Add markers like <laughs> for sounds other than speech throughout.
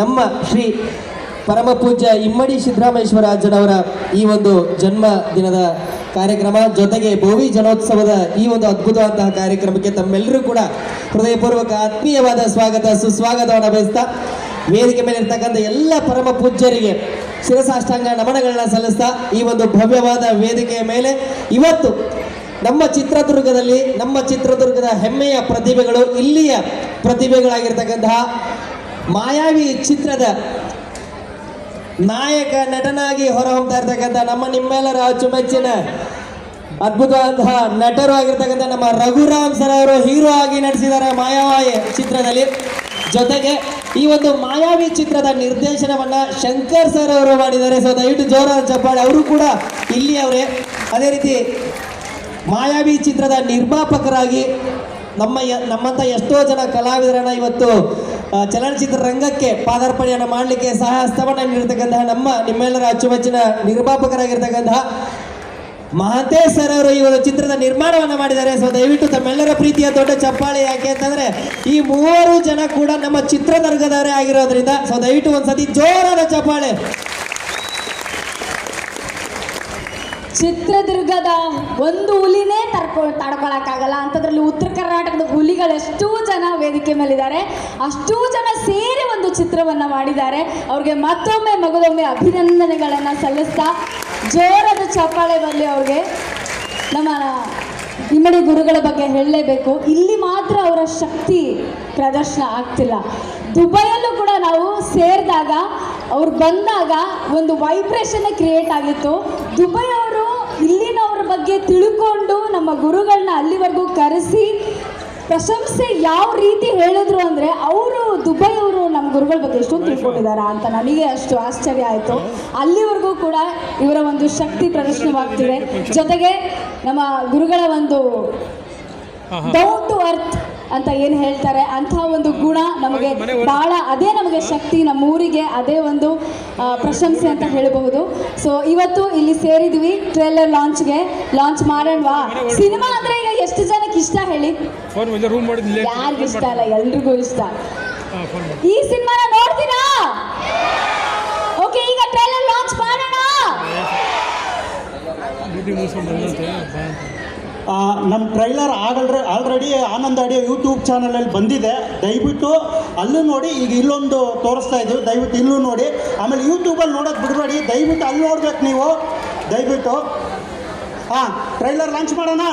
ನಮ್ಮ ಶ್ರೀ ಪರಮ ಪೂಜ್ಯ ಇಮ್ಮಡಿ ಸಿದ್ದರಾಮೇಶ್ವರ ಅಜ್ಜನವರ ಈ ಒಂದು ಜನ್ಮ ದಿನದ ಕಾರ್ಯಕ್ರಮ, ಜೊತೆಗೆ ಭೋವಿ ಜನೋತ್ಸವದ ಈ ಒಂದು ಅದ್ಭುತವಾದಂತಹ ಕಾರ್ಯಕ್ರಮಕ್ಕೆ ತಮ್ಮೆಲ್ಲರೂ ಕೂಡ ಹೃದಯಪೂರ್ವಕ ಆತ್ಮೀಯವಾದ ಸ್ವಾಗತ, ಸುಸ್ವಾಗತವನ್ನು ಬಯಸ್ತಾ ವೇದಿಕೆ ಮೇಲೆ ಇರ್ತಕ್ಕಂಥ ಎಲ್ಲ ಪರಮ ಪೂಜ್ಯರಿಗೆ ಶಿರಸಾಷ್ಟಾಂಗ ನಮನಗಳನ್ನ ಸಲ್ಲಿಸ್ತಾ ಈ ಒಂದು ಭವ್ಯವಾದ ವೇದಿಕೆಯ ಮೇಲೆ ಇವತ್ತು ನಮ್ಮ ಚಿತ್ರದುರ್ಗದಲ್ಲಿ ನಮ್ಮ ಚಿತ್ರದುರ್ಗದ ಹೆಮ್ಮೆಯ ಪ್ರತಿಭೆಗಳು, ಇಲ್ಲಿಯ ಪ್ರತಿಭೆಗಳಾಗಿರ್ತಕ್ಕಂತಹ ಮಾಯಾವಿ ಚಿತ್ರದ ನಾಯಕ ನಟನಾಗಿ ಹೊರಹೊಮ್ತಾ ಇರ್ತಕ್ಕಂಥ ನಮ್ಮ ನಿಮ್ಮೆಲ್ಲರ ಅಚ್ಚುಮೆಚ್ಚಿನ ಅದ್ಭುತವಾದಂತಹ ನಟರು ಆಗಿರ್ತಕ್ಕಂಥ ನಮ್ಮ ರಘುರಾಮ್ ಸರ್ ಅವರು ಹೀರೋ ಆಗಿ ನಟಿಸಿದ್ದಾರೆ ಮಾಯಾವಿ ಚಿತ್ರದಲ್ಲಿ. ಜೊತೆಗೆ ಈ ಒಂದು ಮಾಯಾವಿ ಚಿತ್ರದ ನಿರ್ದೇಶನವನ್ನ ಶಂಕರ್ ಸರ್ ಅವರು ಮಾಡಿದ್ದಾರೆ. ಸೊ ದಯವಿಟ್ಟು ಜೋರಾದ ಚಪ್ಪಾಳೆ ಅವರು ಕೂಡ ಇಲ್ಲಿ ಅವರೇ ಅದೇ ರೀತಿ ಮಾಯಾವಿ ಚಿತ್ರದ ನಿರ್ಮಾಪಕರಾಗಿ ನಮ್ಮ ನಮ್ಮಂತ ಎಷ್ಟೋ ಜನ ಕಲಾವಿದರನ್ನ ಇವತ್ತು ಚಲನಚಿತ್ರ ರಂಗಕ್ಕೆ ಪಾದಾರ್ಪಣೆಯನ್ನು ಮಾಡಲಿಕ್ಕೆ ಸಹಸ್ತವನ್ನು ನೀಡಿರ್ತಕ್ಕಂತಹ ನಮ್ಮ ನಿಮ್ಮೆಲ್ಲರ ಅಚ್ಚುಮೆಚ್ಚಿನ ನಿರ್ಮಾಪಕರಾಗಿರ್ತಕ್ಕಂತಹ ಮಹಾಂತೇಶ್ ಸರ್ ಅವರು ಈ ಒಂದು ಚಿತ್ರದ ನಿರ್ಮಾಣವನ್ನು ಮಾಡಿದ್ದಾರೆ. ಸೊ ದಯವಿಟ್ಟು ತಮ್ಮೆಲ್ಲರ ಪ್ರೀತಿಯ ದೊಡ್ಡ ಚಪ್ಪಾಳೆ ಯಾಕೆ ಅಂತಂದ್ರೆ, ಈ ಮೂವರು ಜನ ಕೂಡ ನಮ್ಮ ಚಿತ್ರದುರ್ಗದವರೇ ಆಗಿರೋದ್ರಿಂದ ಸೊ ದಯವಿಟ್ಟು ಒಂದ್ಸತಿ ಜೋರಾದ ಚಪ್ಪಾಳೆ. ಚಿತ್ರದುರ್ಗದ ಒಂದು ಹುಲಿನೇ ತಡ್ಕೊ ತಡ್ಕೊಳಕ್ಕಾಗಲ್ಲ. ಅಂಥದ್ರಲ್ಲಿ ಉತ್ತರ ಕರ್ನಾಟಕದ ಹುಲಿಗಳು ಎಷ್ಟೂ ಜನ ವೇದಿಕೆ ಮೇಲಿದ್ದಾರೆ. ಅಷ್ಟೂ ಜನ ಸೇರಿ ಒಂದು ಚಿತ್ರವನ್ನು ಮಾಡಿದ್ದಾರೆ. ಅವ್ರಿಗೆ ಮತ್ತೊಮ್ಮೆ ಮಗದೊಮ್ಮೆ ಅಭಿನಂದನೆಗಳನ್ನು ಸಲ್ಲಿಸ್ತಾ ಜೋರದ ಚಪ್ಪಾಳೆ ಬರಲಿ ಅವ್ರಿಗೆ. ನಮ್ಮ ಇಮ್ಮಡಿ ಗುರುಗಳ ಬಗ್ಗೆ ಹೇಳಲೇಬೇಕು. ಇಲ್ಲಿ ಮಾತ್ರ ಅವರ ಶಕ್ತಿ ಪ್ರದರ್ಶನ ಆಗ್ತಿಲ್ಲ. ದುಬೈಯಲ್ಲೂ ಕೂಡ ನಾವು ಸೇರಿದಾಗ, ಅವ್ರು ಬಂದಾಗ ಒಂದು ವೈಬ್ರೇಷನ್ ಕ್ರಿಯೇಟ್ ಆಗಿತ್ತು. ದುಬೈ ಬಗ್ಗೆ ತಿಳ್ಕೊಂಡು ನಮ್ಮ ಗುರುಗಳನ್ನ ಅಲ್ಲಿವರೆಗೂ ಕರೆಸಿ ಪ್ರಶಂಸೆ ಯಾವ ರೀತಿ ಹೇಳಿದ್ರು ಅಂದರೆ ಅವರು ದುಬೈ ಅವರು ನಮ್ಮ ಗುರುಗಳ ಬಗ್ಗೆ ಎಷ್ಟೊಂದು ತಿಳ್ಕೊಂಡಿದ್ದಾರಾ ಅಂತ ನನಗೆ ಅಷ್ಟು ಆಶ್ಚರ್ಯ ಆಯಿತು. ಅಲ್ಲಿವರೆಗೂ ಕೂಡ ಇವರ ಒಂದು ಶಕ್ತಿ ಪ್ರದರ್ಶನವಾಗ್ತಿದೆ. ಜೊತೆಗೆ ನಮ್ಮ ಗುರುಗಳ ಒಂದು ಡೌನ್ ಟು ಅರ್ತ್ ಅಂತ ಏನು ಹೇಳ್ತಾರೆ? ಅಂಥ ಒಂದು ಗುಣ ನಮಗೆ ಬಹಳ ಅದೇ ನಮಗೆ ಶಕ್ತಿ ನಮ್ಮ ಊರಿಗೆ ಅದೇ ಒಂದು ಪ್ರಶಂಸೆ ಅಂತ ಹೇಳಬಹುದು. ಸೊ ಇವತ್ತು ಇಲ್ಲಿ ಸೇರಿದ್ವಿ ಟ್ರೇಲರ್ ಲಾಂಚ್ಗೆ ಲಾಂಚ್ ಮಾಡೋಣವಾ? ಸಿನಿಮಾ ಅಂದ್ರೆ ಈಗ ಎಷ್ಟು ಜನಕ್ಕೆ ಇಷ್ಟ ಹೇಳಿ? ಯಾರಿಗೂ ಇಷ್ಟ ಅಲ್ಲ ಎಲ್ರಿಗೂ ಇಷ್ಟ. ಈ ಸಿನಿಮಾನ ನೋಡ್ತೀರಾ? ಓಕೆ ಈಗ ಟ್ರೇಲರ್ ಲಾಂಚ್ ಮಾಡೋಣ. ನಮ್ಮ ಟ್ರೈಲರ್ ಆಗಲ್ರೆ ಆಲ್ರೆಡಿ ಆನಂದ್ ಆಡಿಯೋ ಯೂಟ್ಯೂಬ್ ಚಾನಲಲ್ಲಿ ಬಂದಿದೆ. ದಯವಿಟ್ಟು ಅಲ್ಲೂ ನೋಡಿ, ಈಗ ಇಲ್ಲೊಂದು ತೋರಿಸ್ತಾ ಇದ್ದೀವಿ. ದಯವಿಟ್ಟು ಇಲ್ಲೂ ನೋಡಿ. ಆಮೇಲೆ ಯೂಟ್ಯೂಬಲ್ಲಿ ನೋಡೋದು ಬಿಡಬೇಡಿ. ದಯವಿಟ್ಟು ಅಲ್ಲಿ ನೋಡ್ಬೇಕು ನೀವು. ದಯವಿಟ್ಟು ಹಾಂ ಟ್ರೈಲರ್ ಲಾಂಚ್ ಮಾಡೋಣ?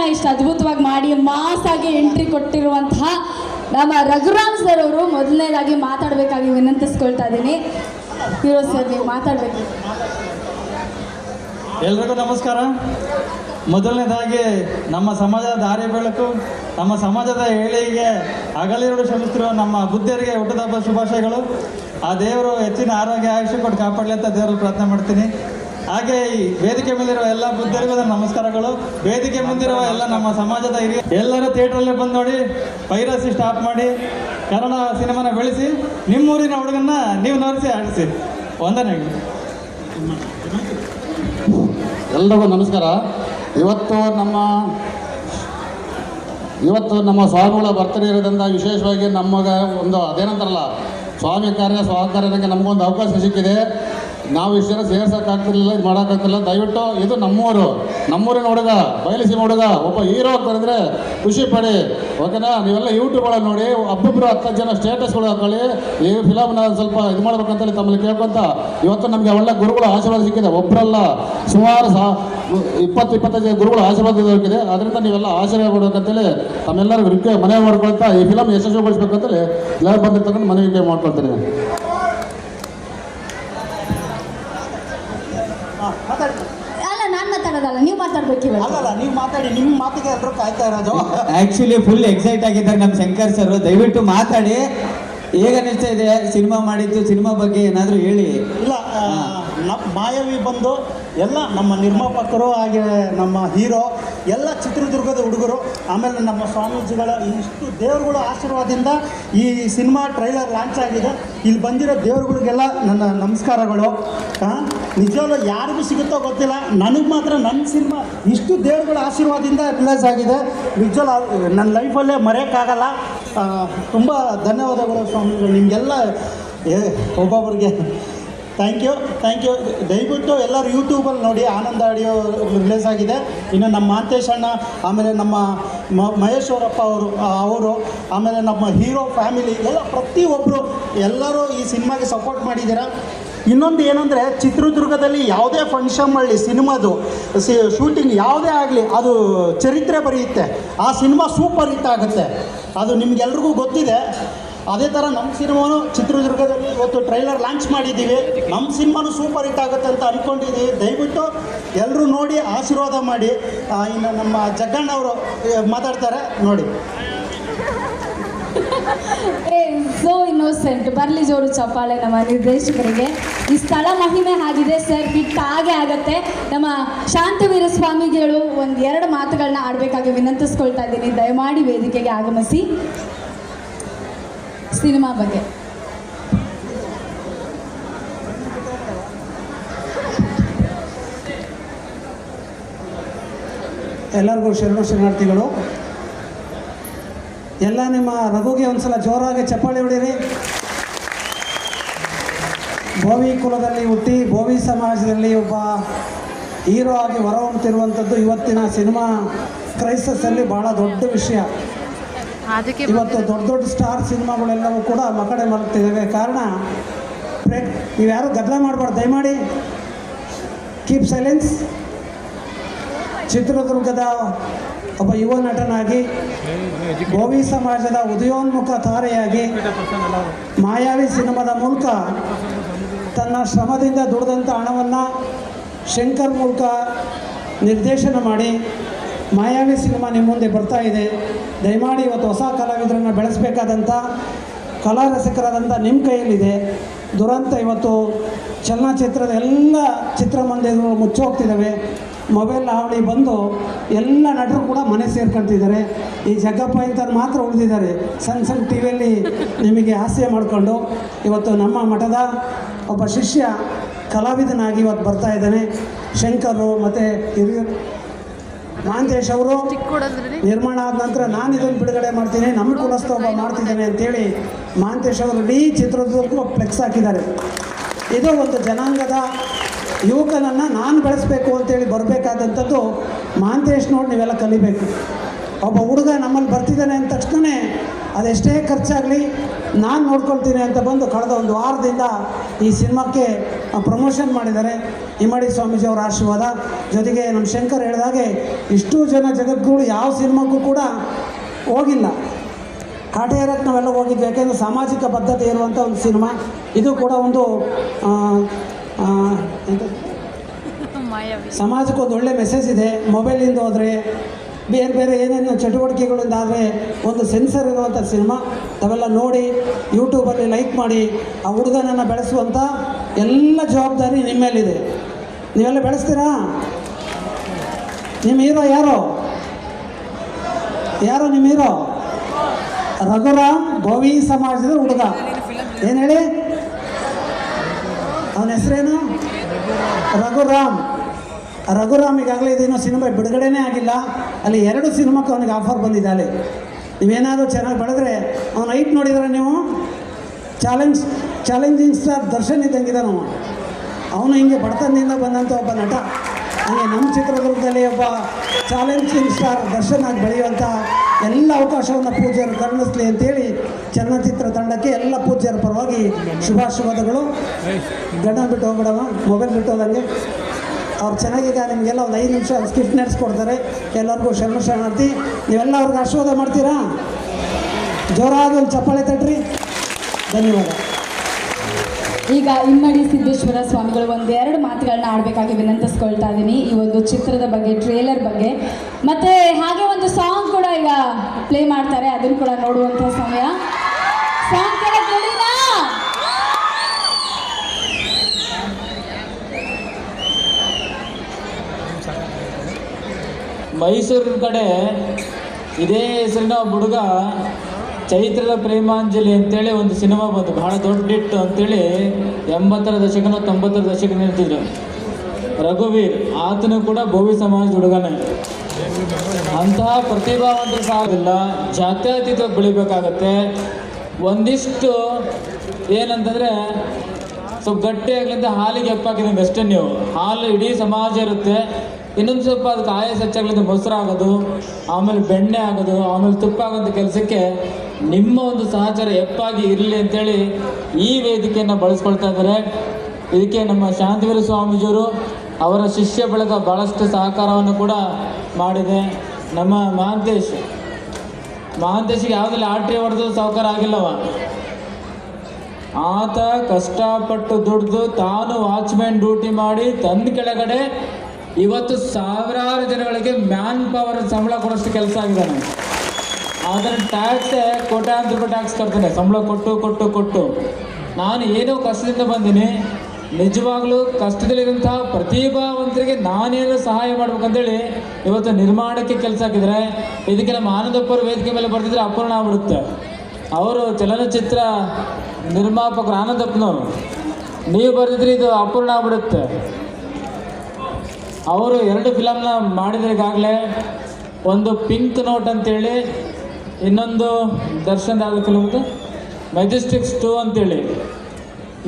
ಸಿನಿಮಾನ ಇಷ್ಟು ಅದ್ಭುತವಾಗಿ ಮಾಡಿ ಮಾಸ್ ಆಗಿ ಎಂಟ್ರಿ ಕೊಟ್ಟಿರುವಂತಹ ನಮ್ಮ ರಘುರಾಮ್ ಸರ್ ಅವರು ಮೊದಲನೇದಾಗಿ ಮಾತಾಡಬೇಕಾಗಿ ವಿನಂತಿಸ್ಕೊಳ್ತಾ ಇದ್ದೀನಿ. ಹೀರೋ ಸರ್ ನೀವು ಮಾತಾಡಬೇಕು. ಎಲ್ರಿಗೂ ನಮಸ್ಕಾರ. ಮೊದಲನೇದಾಗಿ ನಮ್ಮ ಸಮಾಜದ ದಾರಿ ಬೆಳಕು, ನಮ್ಮ ಸಮಾಜದ ಏಳಿಗೆ ಅಗಲಿರುಳು ಶ್ರಮಿಸ್ತಿರುವ ನಮ್ಮ ಬುದ್ಧರಿಗೆ ಹುಟ್ಟದ ಶುಭಾಶಯಗಳು. ಆ ದೇವರು ಹೆಚ್ಚಿನ ಆರೋಗ್ಯ, ಆಯುಷ್ಯ ಕೊಟ್ಟು ಕಾಪಾಡಲಿ ಅಂತ ದೇವರಲ್ಲಿ ಪ್ರಾರ್ಥನೆ ಮಾಡ್ತೀನಿ. ಹಾಗೆ ಈ ವೇದಿಕೆ ಮೇಲಿರುವ ಎಲ್ಲ ಬುದ್ಧರಿಗೂ ನಮಸ್ಕಾರಗಳು. ವೇದಿಕೆ ಮುಂದಿರುವ ಎಲ್ಲ ನಮ್ಮ ಸಮಾಜದ ಹಿರಿಯ ಎಲ್ಲರೂ ಥಿಯೇಟ್ರಲ್ಲೇ ಬಂದು ನೋಡಿ, ಪೈರಸಿ ಸ್ಟಾಪ್ ಮಾಡಿ, ಕನ್ನಡ ಸಿನಿಮಾನ ಬೆಳೆಸಿ, ನಿಮ್ಮೂರಿನ ಹುಡುಗನ್ನ ನೀವು ನೋಡಿಸಿ ಆಡಿಸಿ. ಒಂದನೇ ಎಲ್ರಿಗೂ ನಮಸ್ಕಾರ. ಇವತ್ತು ನಮ್ಮ ಇವತ್ತು ನಮ್ಮ ಸ್ವಾಮಿಗಳ ಬರ್ತಡೇ ಇರೋದ್ರಿಂದ ವಿಶೇಷವಾಗಿ ನಮಗೆ ಒಂದು ಅದೇನಂತಾರಲ್ಲ, ಸ್ವಾಮಿ ಕಾರ್ಯ ಸ್ವಾಕಾರ್ಯಕ್ಕೆ ನಮಗೊಂದು ಅವಕಾಶ ಸಿಕ್ಕಿದೆ. ನಾವು ಇಷ್ಟು ಜನ ಸೇರ್ಸೋಕ್ಕಾಗ್ತಿರ್ಲಿಲ್ಲ, ಇದು ಮಾಡೋಕ್ಕಾಗ್ತಿಲ್ಲ ದಯವಿಟ್ಟು ಇದು ನಮ್ಮೂರು. ನಮ್ಮೂರಿನ ಹುಡುಗ ಬಯಲುಸೀಮೆ ಹುಡುಗ, ಒಬ್ಬ ಹೀರೋ ಅಂತಂದರೆ ಖುಷಿ ಪಡಿ. ಓಕೆನಾ? ನೀವೆಲ್ಲ ಯೂಟ್ಯೂಬ್ಗಳಲ್ಲಿ ನೋಡಿ ಒಬ್ಬೊಬ್ಬರು ಹತ್ತು ಜನ ಸ್ಟೇಟಸ್ಗಳು ಹಾಕೊಳ್ಳಿ. ಈ ಫಿಲಮ್ನ ಸ್ವಲ್ಪ ಇದು ಮಾಡ್ಬೇಕಂತೇಳಿ ತಮ್ಮಲ್ಲಿ ಕೇಳ್ಕೊಂತ, ಇವತ್ತು ನಮಗೆ ಒಳ್ಳೆ ಗುರುಗಳ ಆಶೀರ್ವಾದ ಸಿಕ್ಕಿದೆ. ಒಬ್ಬರಲ್ಲ ಸುಮಾರು ಸಹ ಇಪ್ಪತ್ತು, ಇಪ್ಪತ್ತೈದು ಗುರುಗಳ ಆಶೀರ್ವಾದ ದೊರಕಿದೆ. ಅದರಿಂದ ನೀವೆಲ್ಲ ಆಶೀರ್ವಾದ ಕೊಡ್ಬೇಕಂತೇಳಿ ತಮ್ಮೆಲ್ಲರಿಗೂ ಮನವಿ ಮಾಡ್ಕೊಳ್ತಾ ಈ ಫಿಲಮ್ ಯಶಸ್ವಿಗೊಳಿಸ್ಬೇಕಂತೇಳಿ ಎಲ್ಲರೂ ಬಂದಿರ್ತಕ್ಕಂಥ ಮನವಿ ಮಾಡ್ಕೊಳ್ತೀನಿ ಹಾಂ ಮಾತಾಡಿ ಅಲ್ಲ ನಾನು ಮಾತಾಡೋದಲ್ಲ ನೀವು ಮಾತಾಡ್ಬೇಕು ಇವಾಗ. ಅಲ್ಲಲ್ಲ ನೀವು ಮಾತಾಡಿ ನಿಮ್ಮ ಮಾತಿಗೆ ಎಲ್ಲರೂ ಕಾಯ್ತಾ ಇರೋದು. ಆಕ್ಚುಲಿ ಫುಲ್ ಎಕ್ಸೈಟ್ ಆಗಿದ್ದಾರೆ ನಮ್ಮ ಶಂಕರ್ ಸರ್ ದಯವಿಟ್ಟು ಮಾತಾಡಿ. ಹೇಗೆ ಅನಿಸ್ತಾ ಇದೆ? ಸಿನಿಮಾ ಮಾಡಿದ್ದು ಸಿನಿಮಾ ಬಗ್ಗೆ ಏನಾದರೂ ಹೇಳಿ. ಇಲ್ಲ ಮಾಯಾವಿ ಬಂದು ಎಲ್ಲ ನಮ್ಮ ನಿರ್ಮಾಪಕರು ಹಾಗೆ ನಮ್ಮ ಹೀರೋ, ಎಲ್ಲ ಚಿತ್ರದುರ್ಗದ ಹುಡುಗರು, ಆಮೇಲೆ ನಮ್ಮ ಸ್ವಾಮೀಜಿಗಳ ಇಷ್ಟು ದೇವರುಗಳ ಆಶೀರ್ವಾದದಿಂದ ಈ ಸಿನಿಮಾ ಟ್ರೈಲರ್ ಲಾಂಚ್ ಆಗಿದೆ. ಇಲ್ಲಿ ಬಂದಿರೋ ದೇವರುಗಳಿಗೆಲ್ಲ ನನ್ನ ನಮಸ್ಕಾರಗಳು. ನಿಜವಾಗ್ಲೂ ಯಾರಿಗೂ ಸಿಗುತ್ತೋ ಗೊತ್ತಿಲ್ಲ. ನನಗೆ ಮಾತ್ರ ನನ್ನ ಸಿನಿಮಾ ಇಷ್ಟು ದೇವರುಗಳ ಆಶೀರ್ವಾದದಿಂದ ರಿಲೀಸ್ ಆಗಿದೆ. ನಿಜವಾಗ್ಲೂ, ನನ್ನ ಲೈಫಲ್ಲೇ ಮರೆಯೋಕ್ಕಾಗಲ್ಲ. ತುಂಬ ಧನ್ಯವಾದಗಳು ಸ್ವಾಮಿಗಳು ನಿಮಗೆಲ್ಲ ಒಬ್ಬೊಬ್ಬರಿಗೆ ಥ್ಯಾಂಕ್ ಯು ಥ್ಯಾಂಕ್ ಯು ದಯವಿಟ್ಟು ಎಲ್ಲರೂ ಯೂಟ್ಯೂಬಲ್ಲಿ ನೋಡಿ, ಆನಂದ ಆಡಿಯೋ ರಿಲೀಸ್ ಆಗಿದೆ. ಇನ್ನು ನಮ್ಮ ಮಾಂತೇಶ್ ಅಣ್ಣ, ಆಮೇಲೆ ನಮ್ಮ ಮಹೇಶ್ವರಪ್ಪ ಅವರು ಅವರು, ಆಮೇಲೆ ನಮ್ಮ ಹೀರೋ ಫ್ಯಾಮಿಲಿ ಎಲ್ಲ ಪ್ರತಿಯೊಬ್ಬರು ಎಲ್ಲರೂ ಈ ಸಿನಿಮಾಗೆ ಸಪೋರ್ಟ್ ಮಾಡಿದ್ದೀರಾ? ಇನ್ನೊಂದು ಏನಂದರೆ, ಚಿತ್ರದುರ್ಗದಲ್ಲಿ ಯಾವುದೇ ಫಂಕ್ಷನ್ ಮಾಡಲಿ ಸಿನಿಮಾದು, ಸಿ ಶೂಟಿಂಗ್ ಯಾವುದೇ ಆಗಲಿ, ಅದು ಚರಿತ್ರೆ ಬರೆಯುತ್ತೆ. ಆ ಸಿನಿಮಾ ಸೂಪರ್ ಹಿಟ್ ಆಗುತ್ತೆ. ಅದು ನಿಮಗೆಲ್ರಿಗೂ ಗೊತ್ತಿದೆ. ಅದೇ ಥರ ನಮ್ಮ ಸಿನಿಮಾನು ಚಿತ್ರದುರ್ಗದಲ್ಲಿ ಇವತ್ತು ಟ್ರೈಲರ್ ಲಾಂಚ್ ಮಾಡಿದ್ದೀವಿ. ನಮ್ಮ ಸಿನಿಮಾನು ಸೂಪರ್ ಹಿಟ್ ಆಗುತ್ತೆ ಅಂತ ಅಂದ್ಕೊಂಡಿದ್ದೀವಿ ದಯವಿಟ್ಟು ಎಲ್ಲರೂ ನೋಡಿ, ಆಶೀರ್ವಾದ ಮಾಡಿ. ಇನ್ನು ನಮ್ಮ ಜಗ್ಗಣ್ಣ ಅವರು ಮಾತಾಡ್ತಾರೆ. ನೋಡಿ. ಸೋ ಇನ್ನೋಸೆಂಟ್ ಬರ್ಲಿ ಜೋರು ಚಪ್ಪಾಳೆ ನಮ್ಮ ನಿರ್ದೇಶಕರಿಗೆ. ಈ ಸ್ಥಳ ಮಹಿಮೆ ಆಗಿದೆ ಸರ್. ಹಿಟ್ ಹಾಗೆ ಆಗತ್ತೆ. ನಮ್ಮ ಶಾಂತವೀರ ಸ್ವಾಮಿಗಳು ಒಂದು ಎರಡು ಮಾತುಗಳನ್ನ ಆಡಬೇಕಾಗಿ ವಿನಂತಿಸ್ಕೊಳ್ತಾ ಇದ್ದೀನಿ. ದಯಮಾಡಿ ವೇದಿಕೆಗೆ ಆಗಮಿಸಿ. ಸಿನಿಮಾ ಬಗ್ಗೆ. ಎಲ್ಲರಿಗೂ ಶರಣು ಶರಣಾರ್ಥಿಗಳು. ಎಲ್ಲ ನಿಮ್ಮ ರಘುಗೆ ಒಂದ್ಸಲ ಜೋರಾಗಿ ಚಪ್ಪಾಳೆ ಹೊಡೀರಿ. ಭೋವಿ ಕುಲದಲ್ಲಿ ಹುಟ್ಟಿ, ಭೋವಿ ಸಮಾಜದಲ್ಲಿ ಒಬ್ಬ ಹೀರೋ ಆಗಿ ಹೊರಹೊಮ್ಮುತ್ತಿರುವಂಥದ್ದು ಇವತ್ತಿನ ಸಿನಿಮಾ ಕ್ರೈಸಸ್ಸಲ್ಲಿ ಭಾಳ ದೊಡ್ಡ ವಿಷಯ. ಇವತ್ತು ದೊಡ್ಡ ದೊಡ್ಡ ಸ್ಟಾರ್ ಸಿನಿಮಾಗಳೆಲ್ಲವೂ ಕೂಡ ಮಕಡೆ ಮಲಗ್ತಿದ್ದಾವೆ. ಕಾರಣ ಪ್ರೇಕ್ ನೀವು ಯಾರು ಗದ್ದಲ ಮಾಡಬಾರ್ದು ದಯಮಾಡಿ ಕೀಪ್ ಸೈಲೆನ್ಸ್ ಚಿತ್ರದುರ್ಗದ ಒಬ್ಬ ಯುವ ನಟನಾಗಿ ಗೋವಿ ಸಮಾಜದ ಉದಯೋನ್ಮುಖ ತಾರೆಯಾಗಿ ಮಾಯಾವಿ ಸಿನಿಮಾದ ಮೂಲಕ ತನ್ನ ಶ್ರಮದಿಂದ ದುಡಿದಂಥ ಹಣವನ್ನು ಶಂಕರ್ ಮೂಲಕ ನಿರ್ದೇಶನ ಮಾಡಿ ಮಾಯಾವಿ ಸಿನಿಮಾ ನಿಮ್ಮ ಮುಂದೆ ಬರ್ತಾ ಇದೆ. ದಯಮಾಡಿ ಇವತ್ತು ಹೊಸ ಕಲಾವಿದರನ್ನು ಬೆಳೆಸಬೇಕಾದಂಥ ಕಲಾ ರಸಿಕರಾದಂಥ ನಿಮ್ಮ ಕೈಯಲ್ಲಿದೆ. ದುರಂತ ಇವತ್ತು ಚಲನಚಿತ್ರದ ಎಲ್ಲ ಚಿತ್ರಮಂದಿರಗಳು ಮುಚ್ಚೋಗ್ತಿದ್ದಾವೆ ಮೊಬೈಲ್ ಹಾವಳಿ ಬಂದು ಎಲ್ಲ ನಟರು ಕೂಡ ಮನೆ ಸೇರ್ಕೊಳ್ತಿದ್ದಾರೆ ಈ ಜಗ್ಗಪ್ಪ ಇಂಥವ್ರು ಮಾತ್ರ ಉಳಿದಿದ್ದಾರೆ. ಸಣ್ಣ ಸಣ್ಣ ಟಿ ವಿಯಲ್ಲಿ ನಿಮಗೆ ಹಾಸ್ಯ ಮಾಡಿಕೊಂಡು ಇವತ್ತು ನಮ್ಮ ಮಠದ ಒಬ್ಬ ಶಿಷ್ಯ ಕಲಾವಿದನಾಗಿ ಇವತ್ತು ಬರ್ತಾ ಇದ್ದಾನೆ. ಶಂಕರು ಮತ್ತು ಹಿರಿಯರು ಮಾಂತೇಶ್ ಅವರು ನಿರ್ಮಾಣ ಆದ ನಂತರ ನಾನು ಇದನ್ನು ಬಿಡುಗಡೆ ಮಾಡ್ತೀನಿ. ನಮ್ಮ ಕುಲಸ್ತೋಭ ಮಾಡ್ತಿದ್ದೇನೆ ಅಂತೇಳಿ ಮಾಂತೇಶ್ ಅವರು ಇಡೀ ಚಿತ್ರದುರ್ಗ ಫ್ಲೆಕ್ಸ್ ಹಾಕಿದ್ದಾರೆ. ಇದು ಒಂದು ಜನಾಂಗದ ಯುವಕನನ್ನು ನಾನು ಬೆಳೆಸಬೇಕು ಅಂತೇಳಿ ಬರಬೇಕಾದಂಥದ್ದು ಮಾಂದೇಶ್ ನೋಡಿ ನೀವೆಲ್ಲ ಕಲಿಬೇಕು. ಒಬ್ಬ ಹುಡುಗ ನಮ್ಮಲ್ಲಿ ಬರ್ತಿದ್ದಾನೆ ಅಂದ ತಕ್ಷಣವೇ ಅದೆಷ್ಟೇ ಖರ್ಚಾಗಲಿ ನಾನು ನೋಡ್ಕೊಳ್ತೀನಿ ಅಂತ ಬಂದು ಕಳೆದ ಒಂದು ವಾರದಿಂದ ಈ ಸಿನಿಮಾಕ್ಕೆ ಪ್ರಮೋಷನ್ ಮಾಡಿದ್ದಾರೆ. ಇಮ್ಮಡಿ ಸ್ವಾಮೀಜಿ ಅವರ ಆಶೀರ್ವಾದ. ಜೊತೆಗೆ ನಮ್ಮ ಶಂಕರ್ ಹೇಳಿದಾಗೆ ಇಷ್ಟು ಜನ ಜಗದ್ಗುರು ಯಾವ ಸಿನಿಮಾಕ್ಕೂ ಕೂಡ ಹೋಗಿಲ್ಲ. ಕಾಟೇರಕ್ಕೆ ನಾವೆಲ್ಲ ಹೋಗಿದ್ವಿ. ಯಾಕೆಂದರೆ ಸಾಮಾಜಿಕ ಬದ್ಧತೆ ಇರುವಂಥ ಒಂದು ಸಿನಿಮಾ. ಇದು ಕೂಡ ಒಂದು <laughs> ಸಮಾಜಕ್ಕೆ ಒಂದು ಒಳ್ಳೆ ಮೆಸೇಜ್ ಇದೆ. ಮೊಬೈಲಿಂದ ಹೋದರೆ ಬೇರೆ ಬೇರೆ ಏನೇನು ಚಟುವಟಿಕೆಗಳಿಂದ ಆದರೆ ಒಂದು ಸೆನ್ಸರ್ ಇರುವಂಥ ಸಿನಿಮಾ. ತಾವೆಲ್ಲ ನೋಡಿ ಯೂಟ್ಯೂಬಲ್ಲಿ ಲೈಕ್ ಮಾಡಿ, ಆ ಹುಡುಗನನ್ನು ಬೆಳೆಸುವಂಥ ಎಲ್ಲ ಜವಾಬ್ದಾರಿ ನಿಮ್ಮ ಮೇಲಿದೆ. ನೀವೆಲ್ಲ ಬೆಳೆಸ್ತೀರಾ? ನಿಮ್ಮ ಹೀರೋ ಯಾರು? ಯಾರು ನಿಮ್ಮ ಹೀರೋ ರಘುರಾಮ್ ಗೋವಿ ಸಮಾಜದ ಹುಡುಗ. ಏನು ಹೇಳಿ? ಅವನ ಹೆಸರೇನು? ರಘುರಾಮ್. ರಘುರಾಮ್ ಈಗಾಗಲೇ ಇದೇನೋ ಸಿನಿಮಾ ಬಿಡುಗಡೆನೇ ಆಗಿಲ್ಲ. ಅಲ್ಲಿ ಎರಡು ಸಿನಿಮಾಕ್ಕೆ ಅವನಿಗೆ ಆಫರ್ ಬಂದಿದೆ ಅಲ್ಲಿ ನೀವೇನಾದರೂ ಚೆನ್ನಾಗಿ ಬೆಳೆದ್ರೆ ಅವನ ಐಟ್ ನೋಡಿದ್ರೆ ನೀವು ಚಾಲೆಂಜ್ ಚಾಲೆಂಜಿಂಗ್ ಸ್ಟಾರ್ ದರ್ಶನ್ ಇದ್ದಂಗಿದೆ ಅವನು. ಹಿಂಗೆ ಬಡತನದಿಂದ ಬಂದಂಥ ಒಬ್ಬ ನಟ. ಹಾಗೆ ನಮ್ಮ ಚಿತ್ರದುರ್ಗದಲ್ಲಿ ಒಬ್ಬ ಚಾಲೆಂಜಿಂಗ್ ಸ್ಟಾರ್ ದರ್ಶನ್ ಆಗಿ ಬೆಳೆಯುವಂಥ ಎಲ್ಲ ಅವಕಾಶವನ್ನು ಪೂಜ್ಯರು ಕರುಣಿಸ್ಲಿ ಅಂತೇಳಿ ಚಲನಚಿತ್ರ ತಂಡಕ್ಕೆ ಎಲ್ಲ ಪೂಜ್ಯರ ಪರವಾಗಿ ಶುಭಾಶುಭದಗಳು ಗಂಡ ಬಿಟ್ಟು ಹೋಗ್ಬಿಡವ ಮೊಬೈಲ್ ಬಿಟ್ಟು ಹೋದಂಗೆ ಅವ್ರು ಚೆನ್ನಾಗೀಗ ನಿಮಗೆಲ್ಲ ಒಂದು ಐದು ನಿಮಿಷ ಸ್ಕಿಟ್ ನಡೆಸ್ಕೊಡ್ತಾರೆ ಎಲ್ಲರಿಗೂ ಶರಣ ಶರಣಾರ್ಥಿ. ನೀವೆಲ್ಲ ಅವ್ರಿಗೆ ಆಶೀರ್ವಾದ ಮಾಡ್ತೀರಾ? ಜೋರಾಗಿ ಒಂದು ಚಪ್ಪಾಳೆ ತಟ್ರಿ. ಧನ್ಯವಾದ. ಈಗ ಇಮ್ಮಡಿ ಸಿದ್ದೇಶ್ವರ ಸ್ವಾಮಿಗಳು ಒಂದೆರಡು ಮಾತುಗಳನ್ನ ಆಡಬೇಕಾಗಿ ವಿನಂತಿಸ್ಕೊಳ್ತಾ ಇದ್ದೀನಿ ಈ ಒಂದು ಚಿತ್ರದ ಬಗ್ಗೆ ಟ್ರೇಲರ್ ಬಗ್ಗೆ. ಮತ್ತೆ ಹಾಗೆ ಒಂದು ಸಾಂಗ್ ಕೂಡ ಈಗ ಪ್ಲೇ ಮಾಡ್ತಾರೆ. ಅದನ್ನು ಕೂಡ ನೋಡುವಂತಹ ಸಮಯ. ಸಾಂಗ್ ಕೇಳಕ್ ಮೈಸೂರಿನ ಕಡೆ ಇದೇ ಹೆಸರಿನ ಹುಡುಗ ಚೈತ್ರದ ಪ್ರೇಮಾಂಜಲಿ ಅಂತೇಳಿ ಒಂದು ಸಿನಿಮಾ ಬಂತು. ಬಹಳ ದೊಡ್ಡ ಹಿಟ್ಟು ಅಂತೇಳಿ ಎಂಬತ್ತರ ದಶಕನ ತೊಂಬತ್ತರ ದಶಕ ನಿಂತಿದ್ರು ರಘುವೀರ್, ಆತನು ಕೂಡ ಭೋವಿ ಸಮಾಜದ ಹುಡುಗನೇ. ಅಂತಹ ಪ್ರತಿಭಾವಂತ ಸಾಗಿಲ್ಲ ಜಾತ್ಯತೀತ ಬೆಳಿಬೇಕಾಗತ್ತೆ. ಒಂದಿಷ್ಟು ಏನಂತಂದರೆ ಸ್ವಲ್ಪ ಗಟ್ಟಿಯಾಗಲಿಂದ ಹಾಲಿಗೆ ಎಪ್ಪಾಕಿದಂಗೆ ಅಷ್ಟೇ ನೀವು. ಹಾಲು ಇಡೀ ಸಮಾಜ ಇರುತ್ತೆ. ಇನ್ನೊಂದು ಸ್ವಲ್ಪ ಅದಕ್ಕೆ ಆಯಾಸ ಹೆಚ್ಚಾಗ್ಲಿಂದ ಮೊಸರು ಆಗೋದು, ಆಮೇಲೆ ಬೆಣ್ಣೆ ಆಗೋದು, ಆಮೇಲೆ ತುಪ್ಪ ಆಗೋಂಥ ಕೆಲಸಕ್ಕೆ ನಿಮ್ಮ ಒಂದು ಸಹಚಾರ ಎಪ್ಪಾಗಿ ಇರಲಿ ಅಂತೇಳಿ ಈ ವೇದಿಕೆಯನ್ನು ಬಳಸ್ಕೊಳ್ತಾ ಇದ್ದಾರೆ. ಇದಕ್ಕೆ ನಮ್ಮ ಶಾಂತಿವೀರ ಸ್ವಾಮೀಜಿಯವರು ಅವರ ಶಿಷ್ಯ ಬಳಗ ಭಾಳಷ್ಟು ಸಹಕಾರವನ್ನು ಕೂಡ ಮಾಡಿದೆ. ನಮ್ಮ ಮಹಾಂತೇಶ್, ಮಹಾಂತೇಶಿಗೆ ಯಾವುದೇ ಆಟ್ರಿ ಹೊಡೆದು ಸಹಕಾರ ಆಗಿಲ್ಲವ? ಆತ ಕಷ್ಟಪಟ್ಟು ದುಡ್ದು ತಾನು ವಾಚ್ಮ್ಯಾನ್ ಡ್ಯೂಟಿ ಮಾಡಿ ತಂದ ಕೆಳಗಡೆ ಇವತ್ತು ಸಾವಿರಾರು ಜನಗಳಿಗೆ ಮ್ಯಾನ್ ಪವರ್ ಸಂಬಳ ಕೊಡೋಷ್ಟು ಕೆಲಸ ಆಗಿದ್ದಾನೆ. ಆದರೆ ಟ್ಯಾಕ್ಸ್ ಕೋಟ್ಯಾಂತರ ರೂಪಾಯಿ ಟ್ಯಾಕ್ಸ್ ಕಟ್ತಾನೆ. ಸಂಬಳ ಕೊಟ್ಟು ಕೊಟ್ಟು ಕೊಟ್ಟು. ನಾನು ಏನೋ ಕಷ್ಟದಿಂದ ಬಂದೀನಿ. ನಿಜವಾಗ್ಲೂ ಕಷ್ಟದಲ್ಲಿರುವಂತಹ ಪ್ರತಿಭಾವಂತರಿಗೆ ನಾನೇನು ಸಹಾಯ ಮಾಡ್ಬೇಕಂತೇಳಿ ಇವತ್ತು ನಿರ್ಮಾಣಕ್ಕೆ ಕೆಲಸ ಹಾಕಿದ್ರೆ, ಇದಕ್ಕೆ ನಮ್ಮ ಆನಂದಪ್ಪರು ವೇದಿಕೆ ಮೇಲೆ ಬರ್ತಿದ್ರೆ ಅಪೂರ್ಣ ಆಗ್ಬಿಡುತ್ತೆ. ಅವರು ಚಲನಚಿತ್ರ ನಿರ್ಮಾಪಕರು ಆನಂದಪ್ಪನವರು. ನೀವು ಬರೆದಿದ್ರೆ ಇದು ಅಪೂರ್ಣ ಆಗ್ಬಿಡುತ್ತೆ. ಅವರು ಎರಡು ಫಿಲಮ್ನ ಮಾಡಿದ್ರಿಗಾಗಲೇ ಒಂದು ಪಿಂಕ್ ನೋಟ್ ಅಂತೇಳಿ, ಇನ್ನೊಂದು ದರ್ಶನ್ ಆದ ಫಿಲಮ್ದು ಮೆಜೆಸ್ಟಿಕ್ಸ್ ಟೂ ಅಂತೇಳಿ.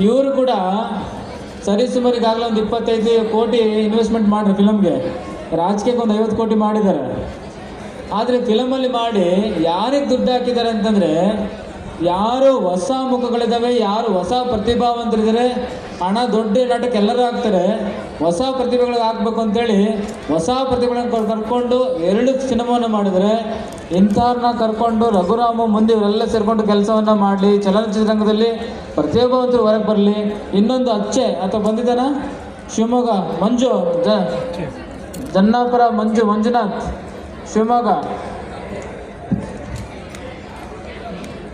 ಇವರು ಕೂಡ ಸರಿಸುಮಾರಿಗಾಗಲೇ ಒಂದು ಇಪ್ಪತ್ತೈದು ಕೋಟಿ ಇನ್ವೆಸ್ಟ್ಮೆಂಟ್ ಮಾಡ್ರಿ ಫಿಲಮ್ಗೆ ರಾಜಕೀಯಕ್ಕೆ ಒಂದು ಐವತ್ತು ಕೋಟಿ ಮಾಡಿದ್ದಾರೆ. ಆದರೆ ಫಿಲಮಲ್ಲಿ ಮಾಡಿ ಯಾರಿಗೆ ದುಡ್ಡು ಹಾಕಿದ್ದಾರೆ ಅಂತಂದರೆ, ಯಾರು ಹೊಸ ಮುಖಗಳಿದ್ದಾವೆ ಯಾರು ಹೊಸ ಪ್ರತಿಭಾವಂತರಿದ್ದಾರೆ ಹಣ ದೊಡ್ಡ ನಾಟಕ ಎಲ್ಲರೂ ಹಾಕ್ತಾರೆ. ಹೊಸ ಪ್ರತಿಭೆಗಳು ಆಗಬೇಕು ಅಂತೇಳಿ ಹೊಸ ಪ್ರತಿಭೆಗಳನ್ನ ಕರ್- ಕರ್ಕೊಂಡು ಎರಡು ಸಿನಿಮಾವನ್ನು ಮಾಡಿದರೆ ಇಂಥವ್ರನ್ನ ಕರ್ಕೊಂಡು ರಘುರಾಮ ಮುಂದೆ ಇವರೆಲ್ಲ ಸೇರಿಕೊಂಡು ಕೆಲಸವನ್ನು ಮಾಡಲಿ ಚಲನಚಿತ್ರರಂಗದಲ್ಲಿ ಪ್ರತಿಭಾವಂತರು ಹೊರಗೆ ಬರಲಿ ಇನ್ನೊಂದು ಅಚ್ಚೆ ಅಥವಾ ಬಂದಿದ್ದಾನ? ಶಿವಮೊಗ್ಗ ಮಂಜು ಜ ಜನ್ನಾಪುರ ಮಂಜು ಮಂಜುನಾಥ್ ಶಿವಮೊಗ್ಗ.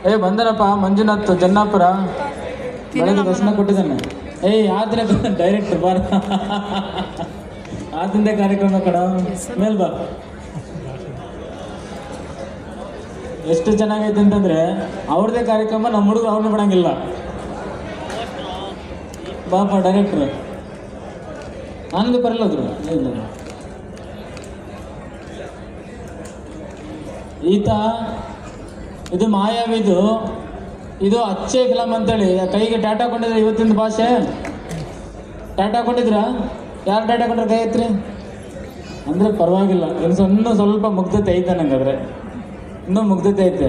ಏ ಬಂದನಪ್ಪ ಮಂಜುನಾಥ್ ಜನ್ನಾಪುರ. ಬೆಳಗ್ಗೆ ದರ್ಶನ ಕೊಟ್ಟಿದ್ದಾನೆ. ಏಯ್ ಆದ್ರೆ ಡೈರೆಕ್ಟ್ ಬಾ. ಆದ್ರಿಂದ ಕಾರ್ಯಕ್ರಮ ಕಡ ಮೇಲ್ ಬಾ. ಎಷ್ಟು ಚೆನ್ನಾಗೈತೆ ಅಂತಂದ್ರೆ ಅವ್ರದೇ ಕಾರ್ಯಕ್ರಮ ನಮ್ಮ ಹುಡುಗರು ಅವ್ರನ್ನ ಬಿಡಂಗಿಲ್ಲ. ಬಾಪ ಡೈರೆಕ್ಟ್ರ್ ನನಗೆ ಬರಲ್ಲದ್ರು ಈತ ಇದು ಮಾಯಾವಿದು ಇದು ಅಚ್ಚೆ ಫಿಲಮ್ ಅಂತೇಳಿ. ಕೈಗೆ ಟಾಟಾ ಕೊಂಡಿದ್ರೆ ಇವತ್ತಿನ ಭಾಷೆ? ಟಾಟಾ ಕೊಂಡಿದ್ರ? ಯಾರು ಟಾಟಾ ಕೊಂಡ್ರೆ ಕೈ ಐತ್ರಿ ಅಂದರೆ ಪರವಾಗಿಲ್ಲ. ಇನ್ನು ಸ್ವಲ್ಪ ಮುಗ್ಧತೆ ಐತೆ ನಂಗಾದ್ರೆ. ಇನ್ನೂ ಮುಗ್ಧತೆ ಐತೆ.